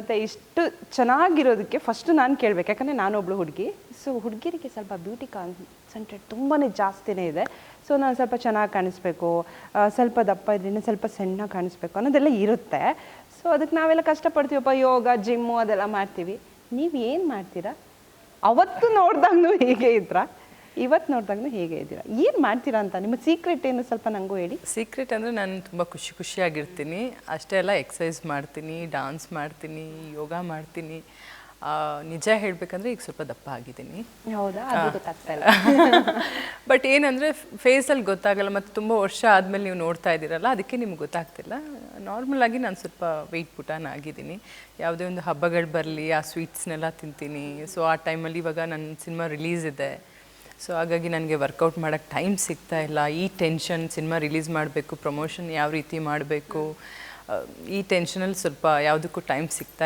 ಮತ್ತು ಇಷ್ಟು ಚೆನ್ನಾಗಿರೋದಕ್ಕೆ ಫಸ್ಟ್ ನಾನು ಕೇಳ್ಬೇಕು. ಯಾಕಂದರೆ ನಾನೊಬ್ಳು ಹುಡುಗಿ. ಸೊ ಹುಡುಗಿರಿಗೆ ಸ್ವಲ್ಪ ಬ್ಯೂಟಿ ಕಾನ್ಸಂಟ್ರೇಟ್ ತುಂಬಾ ಜಾಸ್ತಿನೇ ಇದೆ. ಸೊ ನಾನು ಸ್ವಲ್ಪ ಚೆನ್ನಾಗಿ ಕಾಣಿಸ್ಬೇಕು. ಸ್ವಲ್ಪ ದಪ್ಪ ಇದ್ರಿಂದ ಸ್ವಲ್ಪ ಸಣ್ಣ ಕಾಣಿಸ್ಬೇಕು ಅನ್ನೋದೆಲ್ಲ ಇರುತ್ತೆ. ಸೊ ಅದಕ್ಕೆ ನಾವೆಲ್ಲ ಕಷ್ಟಪಡ್ತೀವಪ್ಪ ಯೋಗ ಜಿಮ್ಮು ಅದೆಲ್ಲ ಮಾಡ್ತೀವಿ. ನೀವು ಏನು ಮಾಡ್ತೀರಾ? ಅವತ್ತು ನೋಡ್ದಾಗೂ ಹೀಗೆ ಇದ್ರಾ? ಇವತ್ತು ನೋಡಿದಾಗ ಹೇಗೆ ಇದ್ದೀರಾ? ಏನು ಮಾಡ್ತೀರಾ ಅಂತ? ನಿಮ್ಮ ಸೀಕ್ರೆಟ್ ಏನು ಸ್ವಲ್ಪ ನನಗೂ ಹೇಳಿ. ಸೀಕ್ರೆಟ್ ಅಂದರೆ ನಾನು ತುಂಬ ಖುಷಿ ಖುಷಿಯಾಗಿರ್ತೀನಿ. ಅಷ್ಟೇ ಎಲ್ಲ ಎಕ್ಸಸೈಸ್ ಮಾಡ್ತೀನಿ ಡಾನ್ಸ್ ಮಾಡ್ತೀನಿ ಯೋಗ ಮಾಡ್ತೀನಿ. ನಿಜ ಹೇಳಬೇಕಂದ್ರೆ ಈಗ ಸ್ವಲ್ಪ ದಪ್ಪ ಆಗಿದ್ದೀನಿ. ಹೌದಾ? ಗೊತ್ತಾಗ್ತಾ ಇಲ್ಲ. ಬಟ್ ಏನಂದರೆ ಫೇಸಲ್ಲಿ ಗೊತ್ತಾಗಲ್ಲ ಮತ್ತು ತುಂಬ ವರ್ಷ ಆದಮೇಲೆ ನೀವು ನೋಡ್ತಾ ಇದ್ದೀರಲ್ಲ ಅದಕ್ಕೆ ನಿಮ್ಗೆ ಗೊತ್ತಾಗ್ತಿಲ್ಲ. ನಾರ್ಮಲ್ ಆಗಿ ನಾನು ಸ್ವಲ್ಪ ವೆಯ್ಟ್ ಪುಟಾನ ಆಗಿದ್ದೀನಿ. ಯಾವುದೇ ಒಂದು ಹಬ್ಬಗಳು ಬರಲಿ ಆ ಸ್ವೀಟ್ಸ್ನೆಲ್ಲ ತಿಂತೀನಿ. ಸೊ ಆ ಟೈಮಲ್ಲಿ ಇವಾಗ ನನ್ನ ಸಿನಿಮಾ ರಿಲೀಸ್ ಇದೆ. ಸೊ ಹಾಗಾಗಿ ನನಗೆ ವರ್ಕೌಟ್ ಮಾಡೋಕ್ಕೆ ಟೈಮ್ ಸಿಗ್ತಾ ಇಲ್ಲ. ಈ ಟೆನ್ಷನ್ ಸಿನಿಮಾ ರಿಲೀಸ್ ಮಾಡಬೇಕು ಪ್ರಮೋಷನ್ ಯಾವ ರೀತಿ ಮಾಡಬೇಕು ಈ ಟೆನ್ಷನಲ್ಲಿ ಸ್ವಲ್ಪ ಯಾವುದಕ್ಕೂ ಟೈಮ್ ಸಿಗ್ತಾ